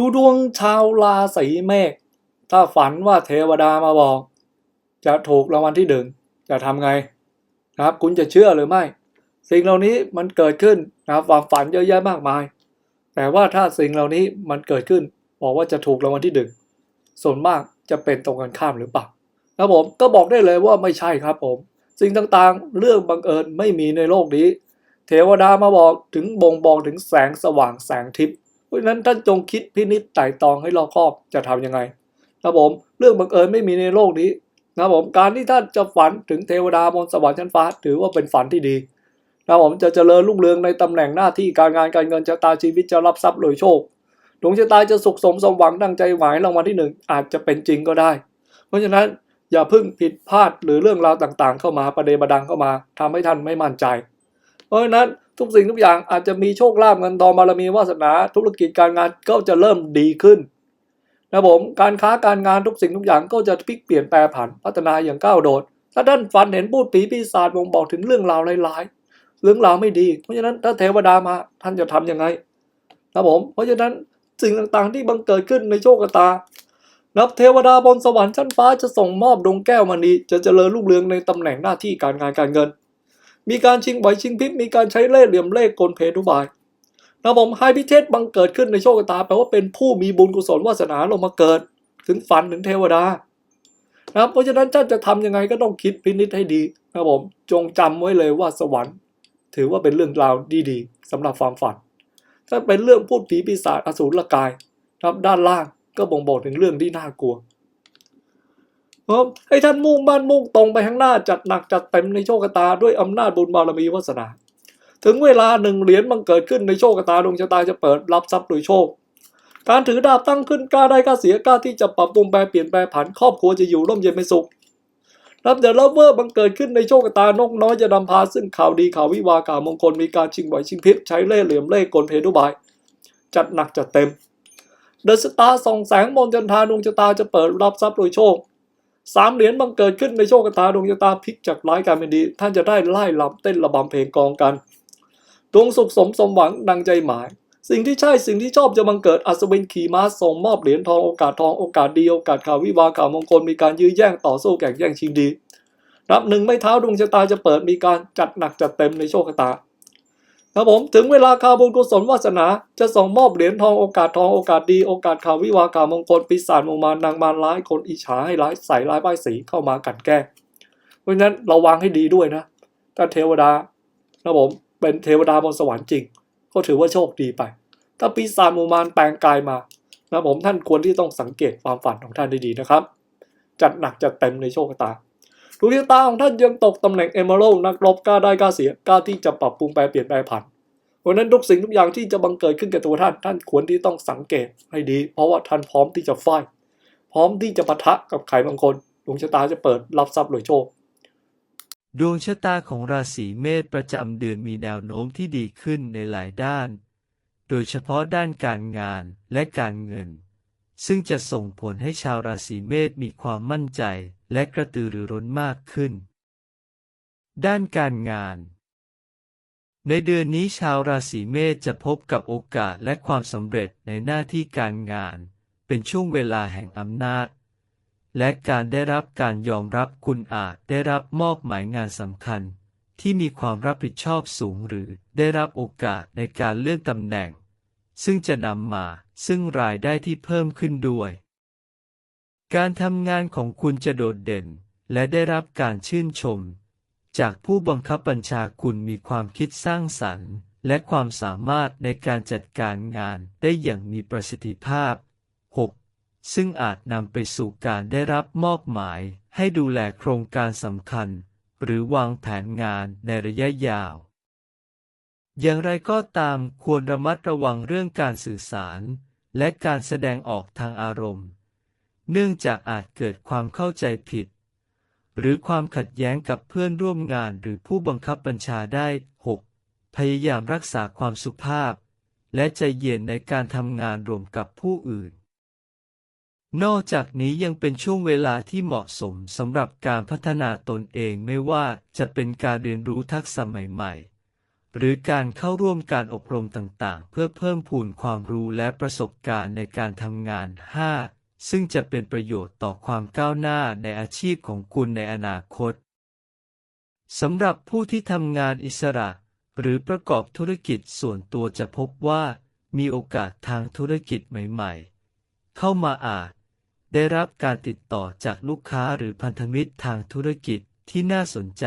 ดูดวงชาวราศีเมษถ้าฝันว่าเทวดามาบอก จะถูกรางวัลที่หนึ่งจะทำไงนะครับ คุณจะเชื่อหรือไม่ สิ่งเหล่านี้มันเกิดขึ้นนะครับความฝันเยอะแยะมากมาย แต่ว่าถ้าสิ่งเหล่านี้มันเกิดขึ้น บอกว่าจะถูกรางวัลที่หนึ่งส่วนมากจะเป็นตรงกันข้ามหรือเปล่าครับผมก็บอกได้เลยว่าไม่ใช่ครับผม สิ่งต่างๆ เรื่องบังเอิญไม่มีในโลกนี้ เทวดามาบอกถึงบ่งบอกถึงแสงสว่างแสงทิพย์ เพราะนั้นท่านจงคิดพินิจไต่ตองให้รอบคอบจะทำยังไงครับผมเรื่องบังเอิญไม่มีในโลกนี้นะผมการที่ท่านจะฝันถึงเทวดาบนสวรรค์ชั้นฟ้า ถือว่าเป็นฝันที่ดีนะผมจะเจริญรุ่งเรืองในตำแหน่งหน้าที่การงานการเงินชะตาชีวิตจะรับทรัพย์รวยโชคดวงชะตาจะสุขสมสมหวังดังใจหมายรางวัลที่หนึ่งอาจจะเป็นจริงก็ได้ เพราะฉะนั้นอย่าเพิ่งผิดพลาดหรือเรื่องราวต่างๆ เข้ามาประเดประดังเข้ามาทำให้ท่านไม่มั่นใจ เพราะฉะนั้น ทุกสิ่งทุกอย่างอาจจะมีโชคลาภเงินทองบารมีวาสนาธุรกิจการงานก็จะเริ่มดีขึ้นนะผมการค้าการงานทุกสิ่งทุกอย่างก็จะพลิกเปลี่ยนแปลผันพัฒนาอย่างก้าวโดด ถ้าท่านฝันเห็นพูดผีปีศาจบ่งบอกถึงเรื่องราวร้ายๆเรื่องราวไม่ดี เพราะฉะนั้นถ้าเทวดามาท่านจะทำยังไงนะผมเพราะฉะนั้นสิ่งต่างๆที่บังเกิดขึ้นในโชคชะตา นับเทวดาบนสวรรค์ชั้นฟ้าจะส่งมอบดวงแก้วมณีจะเจริญรุ่งเรืองในตำแหน่งหน้าที่การงานการเงิน มีการชิงไหวชิงพริบมีการใช้เล่ห์เหลี่ยมเล่ห์กลเพทุบายนะผมให้พิเทศบังเกิดขึ้นในโชคชะตาแปลว่าเป็นผู้มีบุญกุศลวาสนาลงมาเกิด ถึงฝันถึงเทวดานะครับเพราะฉะนั้นท่านจะทำยังไงก็ต้องคิดพินิจให้ดีนะผมจงจำไว้เลยว่าสวรรค์ ถือว่าเป็นเรื่องราวดีๆสำหรับความฝัน ถ้าเป็นเรื่องพูดผีปีศาจอสูรกายนะครับด้านล่างก็บ่งบอกถึงเรื่องที่น่ากลัว ครับให้ท่านมุ่งมั่นมุ่งตรงไปข้างหน้าจัดหนักจัดเต็มในโชคชะตาด้วยอำนาจบุญบารมีวาสนา ถึงเวลาหนึ่งเหรียญบังเกิดขึ้นในโชคชะตาดวงชะตาจะเปิดรับทรัพย์โดยโชค การถือดาบตั้งขึ้นกล้าได้กล้าเสียกล้าที่จะปรับปรุงแปลเปลี่ยนแปลผันครอบครัวจะอยู่ร่มเย็นเป็นสุขรับเดอะเลเวอร์บังเกิดขึ้นในโชคชะตานกน้อยจะนำพาซึ่งข่าวดีข่าววิวาข่าวมงคลมีการชิงไหวชิงพริบใช้เล่ห์เหลี่ยมเล่ห์กลเพทุบาย จัดหนักจัดเต็ม เดอะสตาร์ส่องแสงมนจันทาดวงชะตาจะเปิดรับทรัพย์โดยโชค สามเหรียญบังเกิดขึ้นในโชคชะตาดวงชะตาพลิกจากร้ายกลายเป็นดี ท่านจะได้ไล่ลำเต้นระบำเพลงกองกัน ดวงสุขสมสมหวังดังใจหมาย สิ่งที่ใช่สิ่งที่ชอบจะบังเกิดอัศวินขี่ม้าส่งมอบเหรียญทองโอกาสทองโอกาสดีโอกาสข่าววิวาข่าวมงคลมีการยื้อแย่งต่อสู้แข่งแย่งชิงดีนับหนึ่งไม่เท้าดวงชะตาจะเปิดมีการจัดหนักจัดเต็มในโชคชะตา ครับผมถึงเวลาข่าวบุญกุศลวาสนา จะส่งมอบเหรียญทองโอกาสทองโอกาสดีโอกาสข่าววิวาข่าวมงคลปีศาจมงมานางมารร้ายคนอิจฉาให้ร้ายใส่ร้ายป้ายสีเข้ามากันแกล้งเพราะฉะนั้นระวังให้ดีด้วยนะถ้าเทวดานะผมเป็นเทวดาบนสวรรค์จริง ก็ถือว่าโชคดีไป ถ้าปีศาจมงมารแปลงกายมานะผมท่านควรที่ต้องสังเกตความฝันของท่านด้ดีนะครับ จัดหนักจัดเต็มในโชคชะตา ดวงชะตาของท่านยังตกตำแหน่งเอเมอรัลนักรบกล้าได้กล้าเสียกล้าที่จะปรับปรุงแปลเปลี่ยนแปลผันเพราะนั้นทุกสิ่งทุกอย่างที่จะบังเกิดขึ้นกับตัวท่าน ท่านควรที่ต้องสังเกตให้ดี เพราะว่าท่านพร้อมที่จะไฟท์พร้อมที่จะปะทะกับใครบางคนดวงชะตาจะเปิดรับทรัพย์รวยโชคดวงชะตาของราศีเมษประจำเดือนมีแนวโน้มที่ดีขึ้นในหลายด้าน โดยเฉพาะด้านการงานและการเงิน ซึ่งจะส่งผลให้ชาวราศีเมษมีความมั่นใจ และกระตือรือร้นมากขึ้น ด้านการงาน ในเดือนนี้ชาวราศีเมษจะพบกับโอกาสและความสำเร็จในหน้าที่การงาน เป็นช่วงเวลาแห่งอำนาจ และการได้รับการยอมรับคุณอาจได้รับมอบหมายงานสำคัญ ที่มีความรับผิดชอบสูงหรือได้รับโอกาสในการเลื่อนตำแหน่ง ซึ่งจะนำมาซึ่งรายได้ที่เพิ่มขึ้นด้วย การทำงานของคุณจะโดดเด่น และได้รับการชื่นชม จากผู้บังคับบัญชาคุณมีความคิดสร้างสรรค์ และความสามารถในการจัดการงานได้อย่างมีประสิทธิภาพ 6. ซึ่งอาจนำไปสู่การได้รับมอบหมายให้ดูแลโครงการสำคัญ หรือวางแผนงานในระยะยาว อย่างไรก็ตามควรระมัดระวังเรื่องการสื่อสาร และการแสดงออกทางอารมณ์ เนื่องจากอาจเกิดความเข้าใจผิด หรือความขัดแย้งกับเพื่อนร่วมงานหรือผู้บังคับบัญชาได้ 6. พยายามรักษาความสุภาพ และใจเย็นในการทำงานรวมกับผู้อื่น นอกจากนี้ยังเป็นช่วงเวลาที่เหมาะสมสำหรับการพัฒนาตนเองไม่ว่าจะเป็นการเรียนรู้ทักษะใหม่ๆ หรือการเข้าร่วมการอบรมต่างๆ เพื่อเพิ่มพูนความรู้และประสบการณ์ในการทำงาน 5. ซึ่งจะเป็นประโยชน์ต่อความก้าวหน้าในอาชีพของคุณในอนาคตสำหรับผู้ที่ทำงานอิสระ หรือประกอบธุรกิจส่วนตัวจะพบว่า มีโอกาสทางธุรกิจใหม่ๆ เข้ามาอาจ ได้รับการติดต่อจากลูกค้าหรือพันธมิตรทางธุรกิจที่น่าสนใจ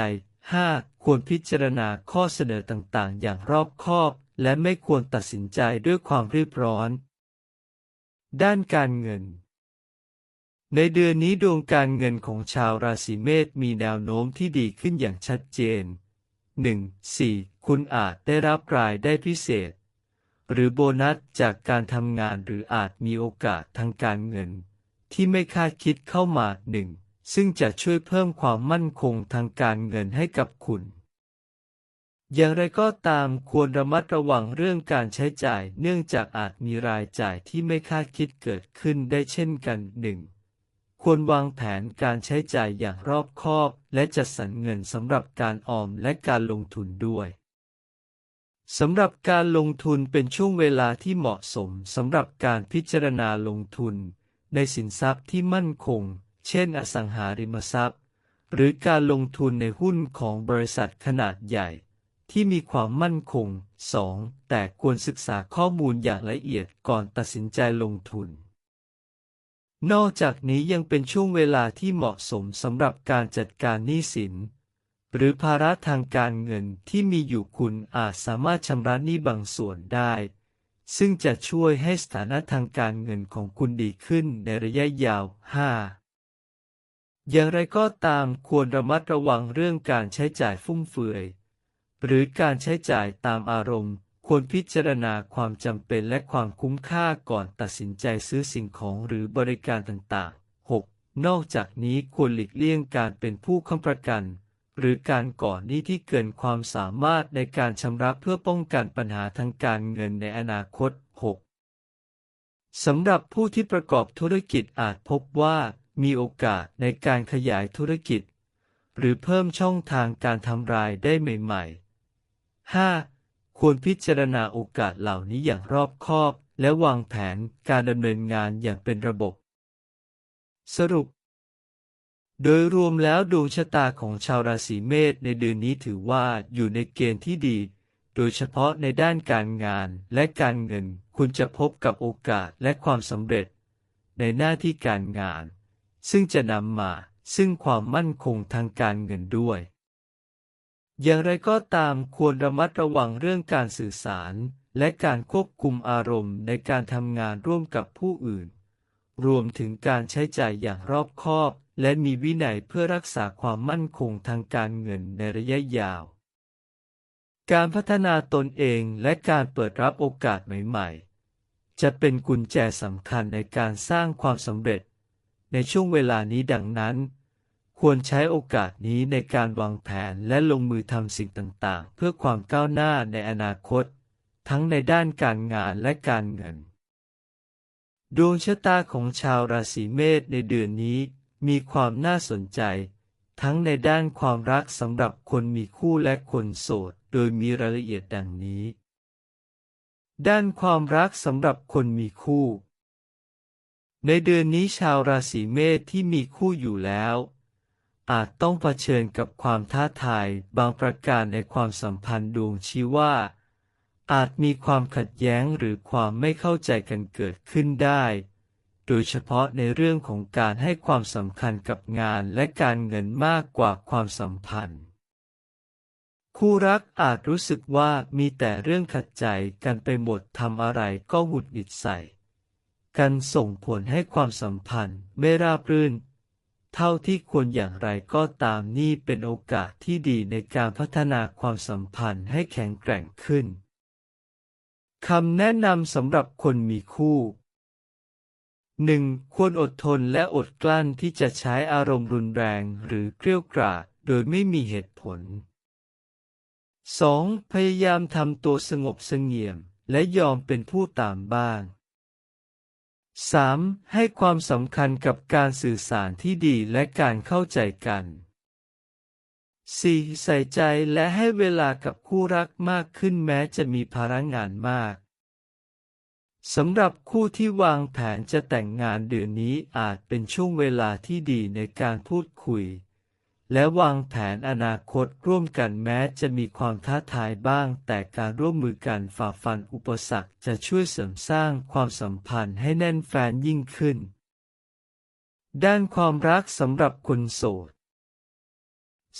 5. ควรพิจารณาข้อเสนอต่างๆ อย่างรอบคอบ และไม่ควรตัดสินใจด้วยความรีบร้อน ด้านการเงิน ในเดือนนี้ดวงการเงินของชาวราศีเมษมีแนวโน้มที่ดีขึ้นอย่างชัดเจน 1. 4. คุณอาจได้รับรายได้พิเศษ หรือโบนัสจากการทำงานหรืออาจมีโอกาสทางการเงิน ที่ไม่คาดคิดเข้ามาหนึ่ง ซึ่งจะช่วยเพิ่มความมั่นคงทางการเงินให้กับคุณ อย่างไรก็ตามควรระมัดระวังเรื่องการใช้จ่าย เนื่องจากอาจมีรายจ่ายที่ไม่คาดคิดเกิดขึ้นได้เช่นกันหนึ่งควรวางแผนการใช้จ่ายอย่างรอบคอบ และจัดสรรเงินสำหรับการออมและการลงทุนด้วยสำหรับการลงทุนเป็นช่วงเวลาที่เหมาะสมสำหรับการพิจารณาลงทุน ในสินทรัพย์ที่มั่นคง เช่นอสังหาริมทรัพย์ หรือการลงทุนในหุ้นของบริษัทขนาดใหญ่ ที่มีความมั่นคง 2. แต่ควรศึกษาข้อมูลอย่างละเอียดก่อนตัดสินใจลงทุน นอกจากนี้ยังเป็นช่วงเวลาที่เหมาะสมสำหรับการจัดการหนี้สิน หรือภาระทางการเงินที่มีอยู่คุณอาจสามารถชำระหนี้บางส่วนได้ ซึ่งจะช่วยให้สถานะทางการเงินของคุณดีขึ้นในระยะยาว 5. อย่างไรก็ตามควรระมัดระวังเรื่องการใช้จ่ายฟุ่มเฟือย หรือการใช้จ่ายตามอารมณ์ ควรพิจารณาความจำเป็นและความคุ้มค่าก่อนตัดสินใจซื้อสิ่งของหรือบริการต่างๆ 6. นอกจากนี้ควรหลีกเลี่ยงการเป็นผู้ค้ำประกัน หรือการก่อหนี้ที่เกินความสามารถในการชำระเพื่อป้องกันปัญหาทางการเงินในอนาคต 6. สำหรับผู้ที่ประกอบธุรกิจอาจพบว่า มีโอกาสในการขยายธุรกิจ หรือเพิ่มช่องทางการทำรายได้ใหม่ๆ 5. ควรพิจารณาโอกาสเหล่านี้อย่างรอบคอบ และวางแผนการดำเนินงานอย่างเป็นระบบ สรุป โดยรวมแล้วดวงชะตาของชาวราศีเมษในเดือนนี้ถือว่าอยู่ในเกณฑ์ที่ดี โดยเฉพาะในด้านการงานและการเงิน คุณจะพบกับโอกาสและความสำเร็จ ในหน้าที่การงาน ซึ่งจะนำมาซึ่งความมั่นคงทางการเงินด้วย อย่างไรก็ตามควรระมัดระวังเรื่องการสื่อสาร และการควบคุมอารมณ์ในการทำงานร่วมกับผู้อื่น รวมถึงการใช้จ่ายอย่างรอบคอบ และมีวินัยเพื่อรักษาความมั่นคงทางการเงินในระยะยาว การพัฒนาตนเองและการเปิดรับโอกาสใหม่ ๆ จะเป็นกุญแจสำคัญในการสร้างความสำเร็จ ในช่วงเวลานี้ดังนั้น ควรใช้โอกาสนี้ในการวางแผนและลงมือทำสิ่งต่างๆ เพื่อความก้าวหน้าในอนาคต ทั้งในด้านการงานและการเงิน ดวงชะตาของชาวราศีเมษในเดือนนี้มีความน่าสนใจ ทั้งในด้านความรักสำหรับคนมีคู่และคนโสด โดยมีรายละเอียดดังนี้ ด้านความรักสำหรับคนมีคู่ ในเดือนนี้ชาวราศีเมษที่มีคู่อยู่แล้ว อาจต้องเผชิญกับความท้าทายบางประการในความสัมพันธ์ดวงชี้ว่า อาจมีความขัดแย้งหรือความไม่เข้าใจกันเกิดขึ้นได้ โดยเฉพาะในเรื่องของการให้ความสำคัญกับงานและการเงินมากกว่าความสัมพันธ์ คู่รักอาจรู้สึกว่ามีแต่เรื่องขัดใจกันไปหมดทำอะไรก็หงุดหงิดใส่ กันส่งผลให้ความสัมพันธ์ไม่ราบรื่น เท่าที่ควรอย่างไรก็ตามนี่เป็นโอกาสที่ดีในการพัฒนาความสัมพันธ์ให้แข็งแกร่งขึ้นคำแนะนำสำหรับคนมีคู่ 1. ควรอดทนและอดกลั้นที่จะใช้อารมณ์รุนแรงหรือเกรี้ยวกราดโดยไม่มีเหตุผล 2. พยายามทำตัวสงบเสงี่ยมและยอมเป็นผู้ตามบ้าง 3. ให้ความสำคัญกับการสื่อสารที่ดีและการเข้าใจกัน 4. ใส่ใจและให้เวลากับคู่รักมากขึ้นแม้จะมีภาระงานมากสำหรับคู่ที่วางแผนจะแต่งงานเดือนนี้อาจเป็นช่วงเวลาที่ดีในการพูดคุย และวางแผนอนาคตร่วมกันแม้จะมีความท้าทายบ้าง แต่การร่วมมือกันฝ่าฟันอุปสรรคจะช่วยเสริมสร้างความสัมพันธ์ให้แน่นแฟนยิ่งขึ้น ด้านความรักสำหรับคนโสด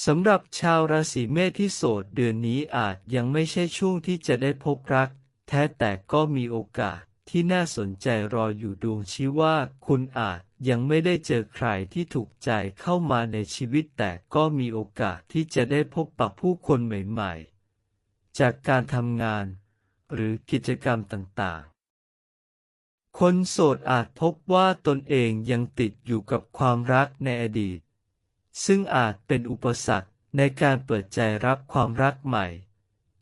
สำหรับชาวราศีเมษที่โสดเดือนนี้อาจยังไม่ใช่ช่วงที่จะได้พบรัก แท้แต่ก็มีโอกาสที่น่าสนใจรออยู่ดวงชี้ว่าคุณอาจ ยังไม่ได้เจอใครที่ถูกใจเข้ามาในชีวิตแต่ก็มีโอกาสที่จะได้พบปะผู้คนใหม่ๆ จากการทำงาน หรือกิจกรรมต่างๆ คนโสดอาจพบว่าตนเองยังติดอยู่กับความรักในอดีต ซึ่งอาจเป็นอุปสรรคในการเปิดใจรับความรักใหม่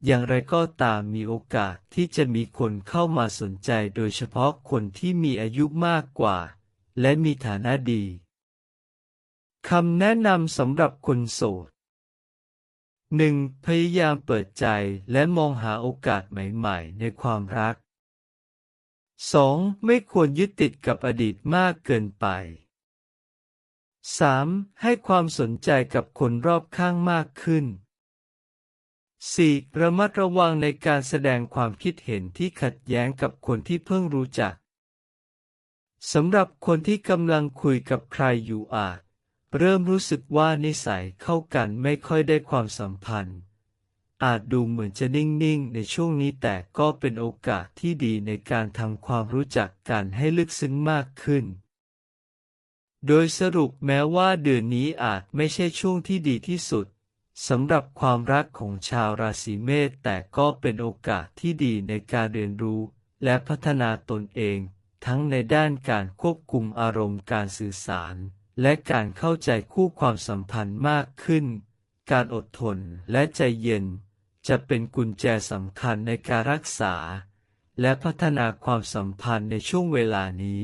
อย่างไรก็ตามมีโอกาสที่จะมีคนเข้ามาสนใจโดยเฉพาะคนที่มีอายุมากกว่า และมีฐานะดีคำแนะนำสำหรับคนโสด 1. พยายามเปิดใจและมองหาโอกาสใหม่ๆ ในความรัก 2. ไม่ควรยึดติดกับอดีตมากเกินไป 3. ให้ความสนใจกับคนรอบข้างมากขึ้น 4. ระมัดระวังในการแสดงความคิดเห็นที่ขัดแย้งกับคนที่เพิ่งรู้จัก สำหรับคนที่กำลังคุยกับใครอยู่อาจ เริ่มรู้สึกว่านิสัยเข้ากันไม่ค่อยได้ความสัมพันธ์ อาจดูเหมือนจะนิ่งๆ ในช่วงนี้แต่ก็เป็นโอกาสที่ดีในการทำความรู้จักกันให้ลึกซึ้งมากขึ้น โดยสรุปแม้ว่าเดือนนี้อาจไม่ใช่ช่วงที่ดีที่สุดสำหรับความรักของชาวราศีเมษแต่ก็เป็นโอกาสที่ดีในการเรียนรู้และพัฒนาตนเอง ทั้งในด้านการควบคุมอารมณ์การสื่อสาร และการเข้าใจคู่ความสัมพันธ์มากขึ้น การอดทนและใจเย็น จะเป็นกุญแจสำคัญในการรักษา และพัฒนาความสัมพันธ์ในช่วงเวลานี้